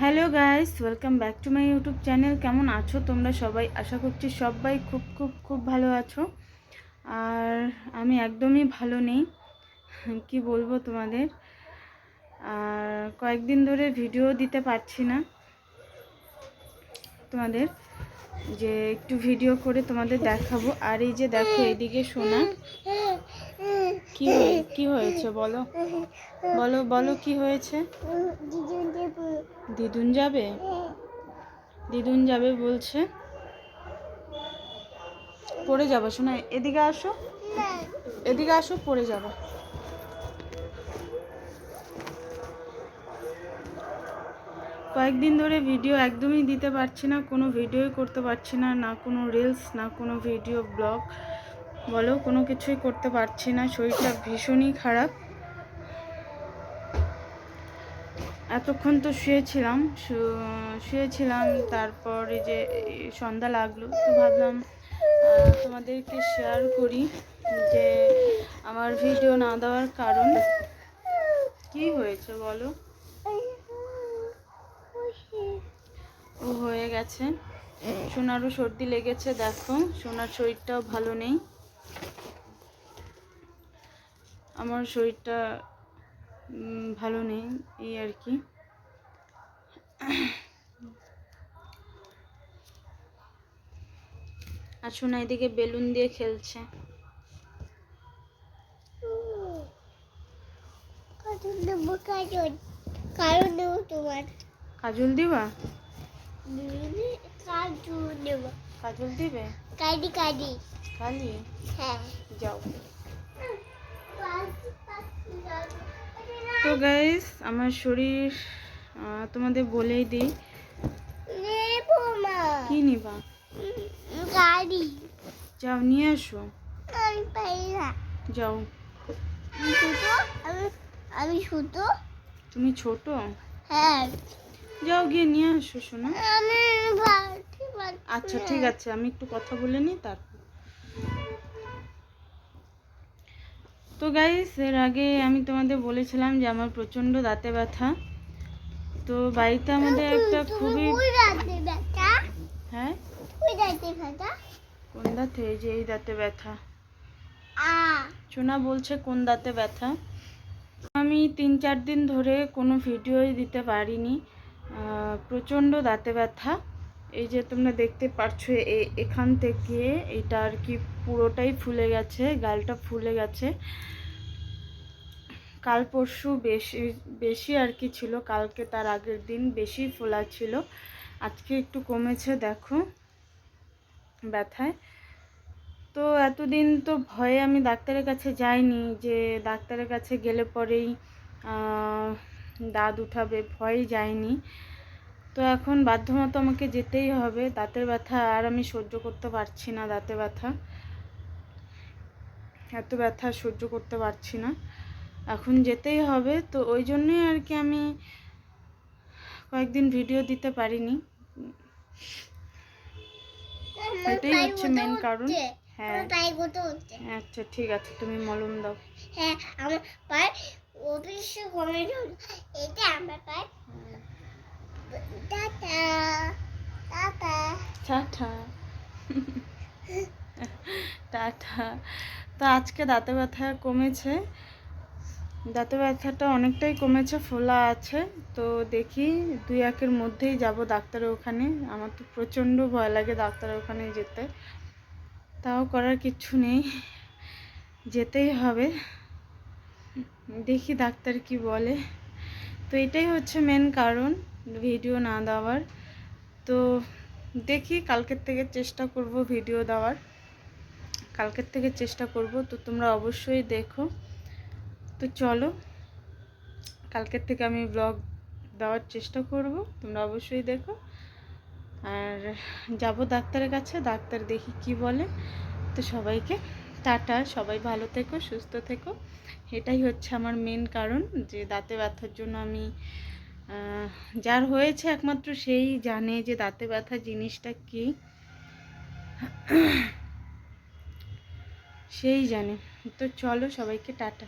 Hello guys, welcome back to my YouTube channel. কেমন আছো তোমরা সবাই? আশা করছি সবাই খুব খুব খুব ভালো আছো। আর আমি একদমই ভালো নেই, কি বলব তোমাদের? আর কয়েকদিন ধরে ভিডিও দিতে পারছি না তোমাদের, যে একটু ভিডিও করে তোমাদের দেখাবো। আর এই যে দেখো এদিকে শোনা কি কি হয়েছে বলো? বলো বলো কি হয়েছে? দিদুন যাবে? দিদুন যাবে বলছে। পড়ে যাব, শোনা, এদিকে আসো। এদিকে আসো, পড়ে যাব। কয়েকদিন ধরে ভিডিও একদমই দিতে পারছি না, কোনো ভিডিওই করতে পারছি না না কোনো রিলস না কোনো ভিডিও ব্লগ বলো, কোনো কিছুই করতে পারছি না, শরীরটা ভীষণই খারাপ। এতক্ষণ তো শুয়েছিলাম শুয়েছিলাম, তারপর এই যে সন্ধ্যা লাগল, তো ভাবলাম তোমাদেরকে শেয়ার করি যে আমার ভিডিও না দেওয়ার কারণ। কি হয়েছে বলো? ও হয়ে গেছে। সোনারও সর্দি লেগেছে, দেখো, সোনার শরীরটাও ভালো নেই। আমার শরীরটা ভালো নেই এই আর কি। আর সোনা এদিকে বেলুন দিয়ে খেলছে। কাজল দেবো কাজল। দেবো তোমার। কাজল দিবা? কাজল দেবো। কাজল দিবে? কাদি কাদি খালি হ্যাঁ। যাও। তো গাইস আমার শরীর তোমাদের বলেই দিই। কি নিবা? গাড়ি। যাও নিয়ে আসো। যাও। আমি শুধু আমি আমি শুধু তুমি ছোট? হ্যাঁ। যাও গিয়ে নিয়ে আসো শোনো। আচ্ছা ঠিক আছে আমি একটু কথা বলে নিই তারপর তো গাইস এর আগে আমি তোমাদের বলেছিলাম যে আমার প্রচণ্ড দাঁতে ব্যথা। তো বাড়িতে আমাদের একটা খুবই হ্যাঁ? কোন দাঁতে? এই যে এই দাঁতে ব্যথা। সোনা বলছে কোন দাঁতে ব্যথা। আমি তিন চার দিন ধরে কোনো ভিডিওই দিতে পারিনি। প্রচণ্ড দাঁতে ব্যথা। এই যে তোমরা দেখতে পারছ, এ- এখান থেকে এটা আর কি পুরোটাই ফুলে গেছে, গালটা ফুলে গেছে। কাল পরশু বেশি বেশি আর কি ছিল, কালকে তার আগের দিন বেশি ফোলা ছিল। আজকে একটু কমেছে, দেখো, ব্যথায়। তো এতদিন তো ভয়ে আমি ডাক্তারের কাছে যাইনি, যে ডাক্তারের কাছে গেলে পরেই দাঁত উঠাবে, ভয়ে যাইনি। তো এখন বাধ্যমতো আমাকে যেতেই হবে। দাঁতের ব্যথা আর আমি সহ্য করতে পারছি না দাঁতে ব্যথা। এত ব্যথা সহ্য করতে পারছি না। এখন যেতেই হবে। তো ওই জন্যই আর কি আমি কয়েকদিন ভিডিও দিতে পারিনি। এটাই হচ্ছে মেন কারণ। হ্যাঁ। আচ্ছা ঠিক আছে তুমি মলম দাও। হ্যাঁ আমার পায়ে কমে এটা আমার পায়ে টাটা টাটা তো আজকে দাঁতে ব্যথা কমেছে। দাঁতে ব্যথাটা অনেকটাই কমেছে, ফোলা আছে। তো দেখি দুই একের মধ্যেই যাব ডাক্তারের ওখানে। আমার তো প্রচণ্ড ভয় লাগে ডাক্তারের ওখানে যেতে। তাও করার কিচ্ছু নেই। যেতেই হবে। দেখি ডাক্তার কি বলে। তো এটাই হচ্ছে মেন কারণ ভিডিও না দেওয়ার। তো দেখি কালকের থেকে চেষ্টা করব ভিডিও দেওয়ার। কালকের থেকে চেষ্টা করব, তো তোমরা অবশ্যই দেখো। তো চলো, কালকের থেকে আমি ব্লগ দেওয়ার চেষ্টা করব, তোমরা অবশ্যই দেখো। আর যাব ডাক্তারের কাছে, ডাক্তার দেখি কি বলে। তো সবাইকে টাটা, সবাই ভালো থেকো, সুস্থ থেকো। এটাই হচ্ছে আমার মেন কারণ যে দাঁতে ব্যথার জন্য আমি যার হয়েছে একমাত্র সেই জানে যে দাঁতে ব্যথা জিনিসটা কি। সেই জানে। তো চলো সবাইকে টাটা।